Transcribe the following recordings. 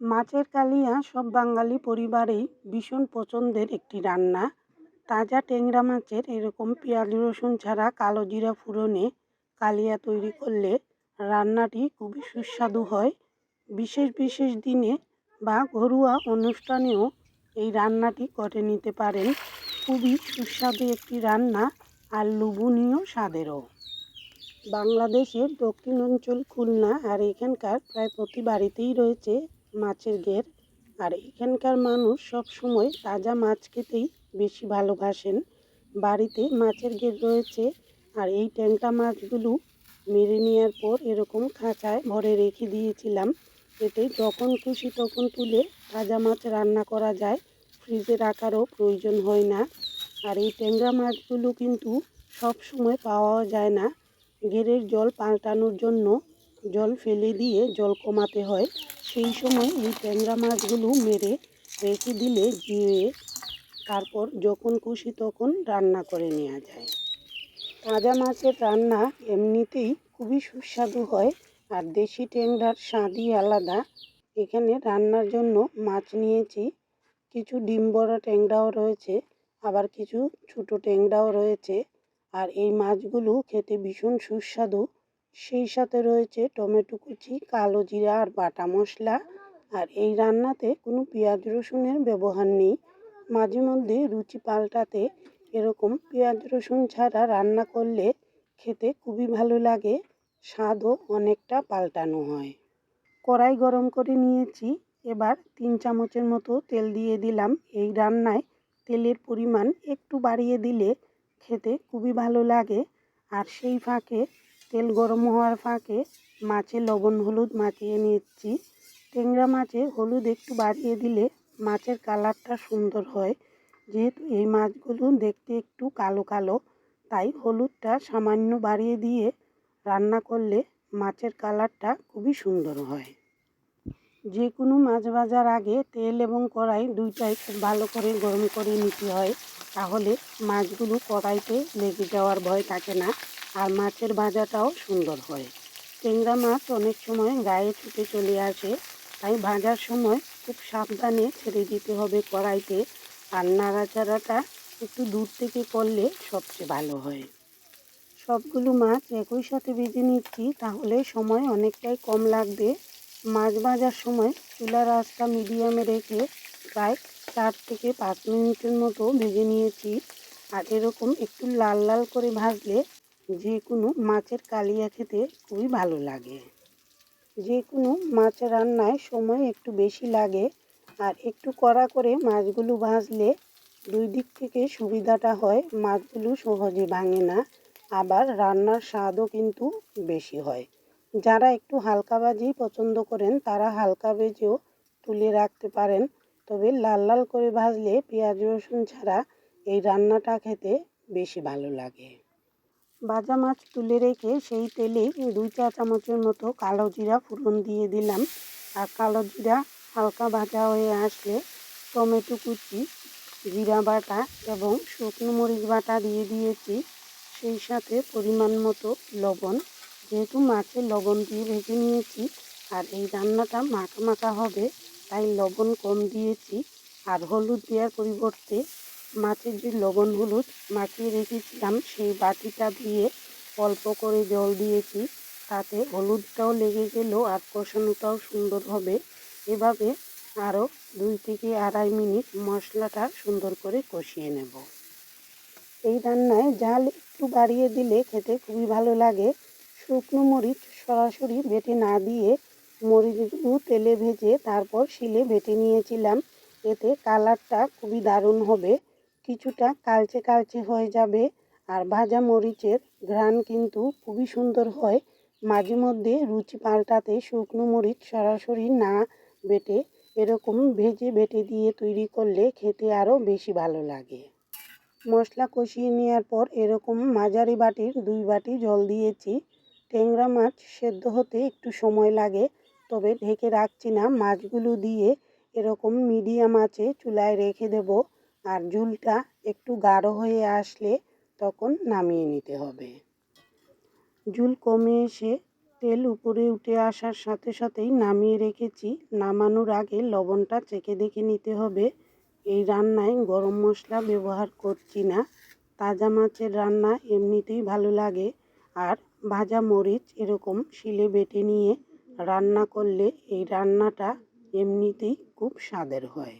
মাছের কালিয়া সব বাঙালি পরিবারেই ভীষণ পছন্দের একটি রান্না। তাজা ট্যাংরা মাছের এরকম পেঁয়াজ, রসুন ছাড়া কালো জিরা ফোড়নে কালিয়া তৈরি করলে রান্নাটি খুবই সুস্বাদু হয়। বিশেষ বিশেষ দিনে বা ঘরোয়া অনুষ্ঠানেও এই রান্নাটি করে নিতে পারেন। খুবই সুস্বাদু একটি রান্না আর লোভনীয় স্বাদেরও। বাংলাদেশের দক্ষিণ অঞ্চল খুলনা আর এখানকার প্রায় প্রতি বাড়িতেই রয়েছে মাছের ঘের। আর এখানকার মানুষ সব সময় তাজা মাছ খেতেই বেশি ভালোবাসেন। বাড়িতে মাছের ঘের রয়েছে, আর এই ট্যাংরা মাছগুলো মেরে নেওয়ার পর এরকম খাঁচায় ভরে রেখে দিয়েছিলাম। এতে যখন খুশি তখন তুলে তাজা মাছ রান্না করা যায়। ফ্রিজে রাখারও প্রয়োজন হয় না। আর এই ট্যাংরা মাছগুলো কিন্তু সব সময় পাওয়াও যায় না। ঘেরের জল পাল্টানোর জন্য জল ফেলে দিয়ে জল কমাতে হয়। সেই সময় এই ট্যাংরা মাছগুলো মেরে রেখে দিলে জিয়ে তারপর যখন খুশি তখন রান্না করে নেওয়া যায়। তাজা মাছের রান্না এমনিতেই খুবই সুস্বাদু হয় আর দেশি ট্যাংরার স্বাদই আলাদা। এখানে রান্নার জন্য মাছ নিয়েছি, কিছু ডিম বড়া ট্যাংরাও রয়েছে, আবার কিছু ছোটো ট্যাংরাও রয়েছে। আর এই মাছগুলো খেতে ভীষণ সুস্বাদু। সেই সাথে রয়েছে টমেটো কুচি, কালো জিরা আর বাটা মশলা। আর এই রান্নাতে কোনো পেঁয়াজ রসুনের ব্যবহার নেই। মাঝে মধ্যে রুচি পাল্টাতে এরকম পেঁয়াজ রসুন ছাড়া রান্না করলে খেতে খুবই ভালো লাগে, স্বাদও অনেকটা পাল্টানো হয়। কড়াই গরম করে নিয়েছি, এবার তিন চামচের মতো তেল দিয়ে দিলাম। এই রান্নায় তেলের পরিমাণ একটু বাড়িয়ে দিলে খেতে খুবই ভালো লাগে। আর সেই ফাঁকে তেল গরম হওয়ার ফাঁকে মাছে লবণ, হলুদ মাখিয়ে নিচ্ছি। ট্যাংরা মাছে হলুদ একটু বাড়িয়ে দিলে মাছের কালারটা সুন্দর হয়। যেহেতু এই মাছগুলো দেখতে একটু কালো কালো, তাই হলুদটা সামান্য বাড়িয়ে দিয়ে রান্না করলে মাছের কালারটা খুবই সুন্দর হয়। যে কোনো মাছ ভাজার আগে তেল এবং কড়াই দুইটাই খুব ভালো করে গরম করে নিতে হয়, তাহলে মাছগুলো কড়াইতে লেগে যাওয়ার ভয় থাকে না। আর মাছের ভাজাটাও সুন্দর হয়। ট্যাংরা মাছ অনেক সময় গায়ে ছুটে চলে আসে, তাই ভাজার সময় খুব সাবধানে ছেড়ে দিতে হবে কড়াইতে আর নাড়াচাড়াটা একটু দূর থেকে করলে সবচেয়ে ভালো হয়। সবগুলো মাছ একই সাথে ভেজে নিচ্ছি, তাহলে সময় অনেকটাই কম লাগবে। মাছ ভাজার সময় চুলার আঁচটা মিডিয়ামে রেখে প্রায় চার থেকে পাঁচ মিনিটের মতো ভেজে নিয়েছি। আর এরকম একটু লাল লাল করে ভাজলে যে কোনো মাছের কালিয়া খেতে খুবই ভালো লাগে। যে কোনো মাছ রান্নায় সময় একটু বেশি লাগে আর একটু কড়া করে মাছগুলো ভাজলে দুই দিক থেকে সুবিধাটা হয়, মাছগুলো সহজে ভাঙে না। আবার রান্নার স্বাদও কিন্তু বেশি হয়। যারা একটু হালকা ভাজি পছন্দ করেন, তারা হালকা ভেজেও তুলে রাখতে পারেন। তবে লাল লাল করে ভাজলে পেঁয়াজ রসুন ছাড়া এই রান্নাটা খেতে বেশি ভালো লাগে। ভাজা মাছ তুলে রেখে সেই তেলে দুই চা চামচের মতো কালো জিরা ফোড়ন দিয়ে দিলাম। আর কালো জিরা হালকা ভাজা হয়ে আসলে টমেটো কুচি, জিরা বাটা এবং শুকনো মরিচ বাটা দিয়ে দিয়েছি। সেই সাথে পরিমাণ মতো লবণ, যেহেতু মাছে লবণ দিয়ে ভেজে নিয়েছি আর এই রান্নাটা মাখা মাখা হবে, তাই লবণ কম দিয়েছি। আর হলুদ দেওয়ার পরিবর্তে মাছের যে লবণ হলুদ মাখিয়ে রেখেছিলাম, সেই বাটিটা দিয়ে অল্প করে জল দিয়েছি। তাতে হলুদটাও লেগে গেল, আর কষানোটাও সুন্দর হবে। এভাবে আরও দুই থেকে আড়াই মিনিট মশলাটা সুন্দর করে কষিয়ে নেব। এই রান্নায় জাল একটু বাড়িয়ে দিলে খেতে খুবই ভালো লাগে। শুকনো মরিচ সরাসরি বেটে না দিয়ে মরিচগুলো তেলে ভেজে তারপর শিলে বেটে নিয়েছিলাম। এতে কালারটা খুবই দারুণ হবে। কিছুটা কালচে কালচে হয়ে যাবে। আর ভাজা মরিচের ঘ্রাণ কিন্তু খুবই সুন্দর হয়। মাঝে মধ্যে রুচি পাল্টাতে শুকনো মরিচ সরাসরি না বেটে এরকম ভেজে বেটে দিয়ে তৈরি করলে খেতে আরও বেশি ভালো লাগে। মশলা কষিয়ে নেওয়ার পর এরকম মাঝারি বাটির দুই বাটি জল দিয়েছি। ট্যাংরা মাছ সেদ্ধ হতে একটু সময় লাগে, তবে ঢেকে রাখছি না। মাছগুলো দিয়ে এরকম মিডিয়াম আছে চুলায় রেখে দেব। আর ঝুলটা একটু গাঢ় হয়ে আসলে তখন নামিয়ে নিতে হবে। ঝুল কমে এসে তেল উপরে উঠে আসার সাথে সাথেই নামিয়ে রেখেছি। নামানোর আগে লবণটা চেখে দেখে নিতে হবে, এই রান্নায় গরম মশলা ব্যবহার করছি না। তাজা মাছের রান্না এমনিতেই ভালো লাগে আর ভাজা মরিচ এরকম শিলে বেটে নিয়ে রান্না করলে এই রান্নাটা এমনিতেই খুব স্বাদের হয়।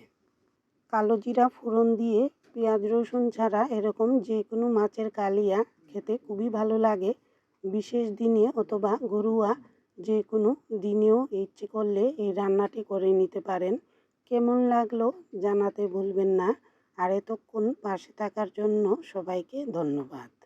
কালো জিরা ফোড়ন দিয়ে পেঁয়াজ রসুন ছাড়া এরকম যে কোনো মাছের কালিয়া খেতে খুবই ভালো লাগে। বিশেষ দিনে অথবা ঘরোয়া যে কোনো দিনেও ইচ্ছে করলে এই রান্নাটি করে নিতে পারেন। কেমন লাগল জানাতে ভুলবেন না। আর এতক্ষণ পাশে থাকার জন্য সবাইকে ধন্যবাদ।